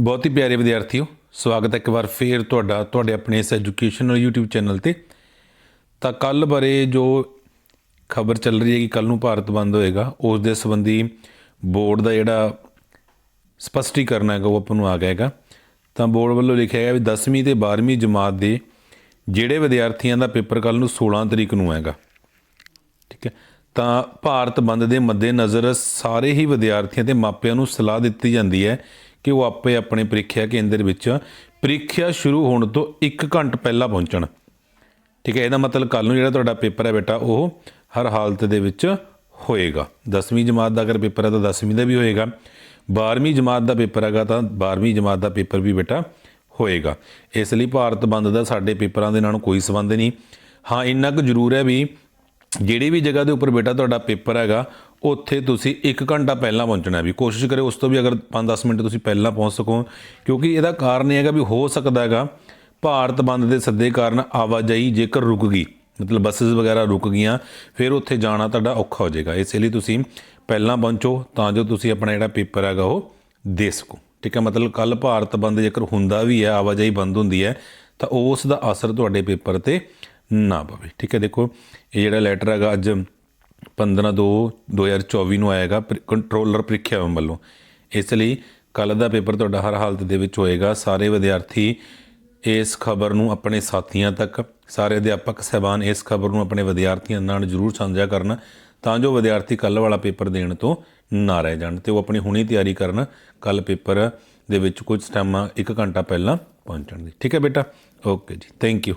ਬਹੁਤ ਹੀ ਪਿਆਰੇ ਵਿਦਿਆਰਥੀਓ, ਸਵਾਗਤ ਹੈ ਇੱਕ ਵਾਰ ਫੇਰ ਤੁਹਾਡਾ, ਤੁਹਾਡੇ ਆਪਣੇ ਇਸ ਐਜੂਕੇਸ਼ਨਲ YouTube ਚੈਨਲ ਤੇ। ਤਾਂ ਕੱਲ ਬਾਰੇ ਜੋ ਖਬਰ ਚੱਲ ਰਹੀ ਹੈ ਕਿ ਕੱਲ ਨੂੰ ਭਾਰਤ ਬੰਦ ਹੋਏਗਾ, ਉਸ ਦੇ ਸੰਬੰਧੀ ਬੋਰਡ ਦਾ ਜਿਹੜਾ ਸਪਸ਼ਟੀਕਰਨ ਹੈਗਾ, ਉਹ ਆਪਾਂ ਨੂੰ ਆ ਗਿਆ ਹੈਗਾ। ਤਾਂ ਬੋਰਡ ਵੱਲੋਂ ਲਿਖਿਆ ਗਿਆ ਵੀ 10ਵੀਂ ਤੇ 12ਵੀਂ ਜਮਾਤ ਦੇ ਜਿਹੜੇ ਵਿਦਿਆਰਥੀਆਂ ਦਾ ਪੇਪਰ ਕੱਲ ਨੂੰ 16 ਤਰੀਕ ਨੂੰ ਹੈਗਾ। ਠੀਕ ਹੈ। ਤਾਂ ਭਾਰਤ ਬੰਦ ਦੇ ਮੱਦੇਨਜ਼ਰ ਸਾਰੇ ਹੀ ਵਿਦਿਆਰਥੀਆਂ ਤੇ ਮਾਪਿਆਂ ਨੂੰ ਸਲਾਹ ਦਿੱਤੀ ਜਾਂਦੀ ਹੈ ਕਿ ਉਹ ਆਪੇ ਆਪਣੇ ਪ੍ਰੀਖਿਆ ਕੇਂਦਰ ਵਿੱਚ ਪ੍ਰੀਖਿਆ ਸ਼ੁਰੂ ਹੋਣ ਤੋਂ 1 ਘੰਟਾ ਪਹਿਲਾਂ ਪਹੁੰਚਣ। ਠੀਕ ਹੈ, ਇਹਦਾ ਮਤਲਬ ਕੱਲ ਨੂੰ ਜਿਹੜਾ ਤੁਹਾਡਾ ਪੇਪਰ ਹੈ ਬੇਟਾ, ਉਹ ਹਰ ਹਾਲਤ ਦੇ ਵਿੱਚ ਹੋਏਗਾ। 10ਵੀਂ ਜਮਾਤ ਦਾ ਅਗਰ ਪੇਪਰ ਹੈ ਤਾਂ 10ਵੀਂ ਦਾ ਵੀ ਹੋਏਗਾ। 12ਵੀਂ ਜਮਾਤ ਦਾ ਪੇਪਰ ਹੈਗਾ ਤਾਂ 12ਵੀਂ ਜਮਾਤ ਦਾ ਪੇਪਰ ਵੀ ਬੇਟਾ ਹੋਏਗਾ। ਇਸ ਲਈ ਭਾਰਤ ਬੰਦ ਦਾ ਸਾਡੇ ਪੇਪਰਾਂ ਦੇ ਨਾਲ ਕੋਈ ਸੰਬੰਧ ਨਹੀਂ। ਹਾਂ, ਇੰਨਾ ਕੁ ਜ਼ਰੂਰ ਹੈ ਵੀ ਜਿਹੜੀ ਵੀ ਜਗ੍ਹਾ ਦੇ ਉੱਪਰ ਬੇਟਾ ਤੁਹਾਡਾ ਪੇਪਰ ਹੈਗਾ, ਉੱਥੇ ਤੁਸੀਂ 1 ਘੰਟਾ ਪਹਿਲਾਂ ਪਹੁੰਚਣਾ ਵੀ। ਕੋਸ਼ਿਸ਼ ਕਰਿਓ, ਉਸ ਤੋਂ ਵੀ ਅਗਰ 5-10 ਮਿੰਟ ਤੁਸੀਂ ਪਹਿਲਾਂ ਪਹੁੰਚ ਸਕੋ, ਕਿਉਂਕਿ ਇਹਦਾ ਕਾਰਨ ਇਹ ਹੈਗਾ ਵੀ ਹੋ ਸਕਦਾ ਹੈਗਾ, ਭਾਰਤ ਬੰਦ ਦੇ ਸੱਦੇ ਕਾਰਨ ਆਵਾਜਾਈ ਜੇਕਰ ਰੁਕ ਗਈ, ਮਤਲਬ ਬੱਸਸ ਵਗੈਰਾ ਰੁਕ ਗਈਆਂ, ਫਿਰ ਉੱਥੇ ਜਾਣਾ ਤੁਹਾਡਾ ਔਖਾ ਹੋ ਜਾਏਗਾ। ਇਸ ਲਈ ਤੁਸੀਂ ਪਹਿਲਾਂ ਪਹੁੰਚੋ, ਤਾਂ ਜੋ ਤੁਸੀਂ ਆਪਣਾ ਜਿਹੜਾ ਪੇਪਰ ਹੈਗਾ ਉਹ ਦੇ ਸਕੋ। ਠੀਕ ਹੈ, ਮਤਲਬ ਕੱਲ ਭਾਰਤ ਬੰਦ ਜੇਕਰ ਹੁੰਦਾ ਵੀ ਹੈ, ਆਵਾਜਾਈ ਬੰਦ ਹੁੰਦੀ ਹੈ, ਤਾਂ ਉਸ ਦਾ ਅਸਰ ਤੁਹਾਡੇ ਪੇਪਰ ਤੇ ਨਾ ਪਵੇ। ਠੀਕ ਹੈ, ਦੇਖੋ, ਇਹ ਜਿਹੜਾ ਲੈਟਰ ਹੈਗਾ ਅੱਜ 15 2 2024 ਨੂੰ ਆਏਗਾ ਕੰਟਰੋਲਰ ਪ੍ਰੀਖਿਆ ਵੱਲੋਂ। ਇਸ ਲਈ ਕੱਲ ਦਾ ਪੇਪਰ ਤੁਹਾਡਾ ਹਰ ਹਾਲਤ ਦੇ ਵਿੱਚ ਹੋਏਗਾ। ਸਾਰੇ ਵਿਦਿਆਰਥੀ ਇਸ ਖਬਰ ਨੂੰ ਆਪਣੇ ਸਾਥੀਆਂ ਤੱਕ, ਸਾਰੇ ਅਧਿਆਪਕ ਸਹਿਬਾਨ ਇਸ ਖਬਰ ਨੂੰ ਆਪਣੇ ਵਿਦਿਆਰਥੀਆਂ ਨਾਲ ਜਰੂਰ ਸਾਂਝਾ ਕਰਨ, ਤਾਂ ਜੋ ਵਿਦਿਆਰਥੀ ਕੱਲ ਵਾਲਾ ਪੇਪਰ ਦੇਣ ਤੋਂ ਨਾ ਰਹਿ ਜਾਣ ਤੇ ਉਹ ਆਪਣੀ ਹੁਣੀ ਤਿਆਰੀ ਕਰਨ ਕੱਲ ਪੇਪਰ ਦੇ ਵਿੱਚ ਕੁਝ ਟਾਈਮ 1 ਘੰਟਾ ਪਹਿਲਾਂ ਪਹੁੰਚਣ ਦੀ। ਠੀਕ ਹੈ ਬੇਟਾ? ਓਕੇ ਜੀ। Thank you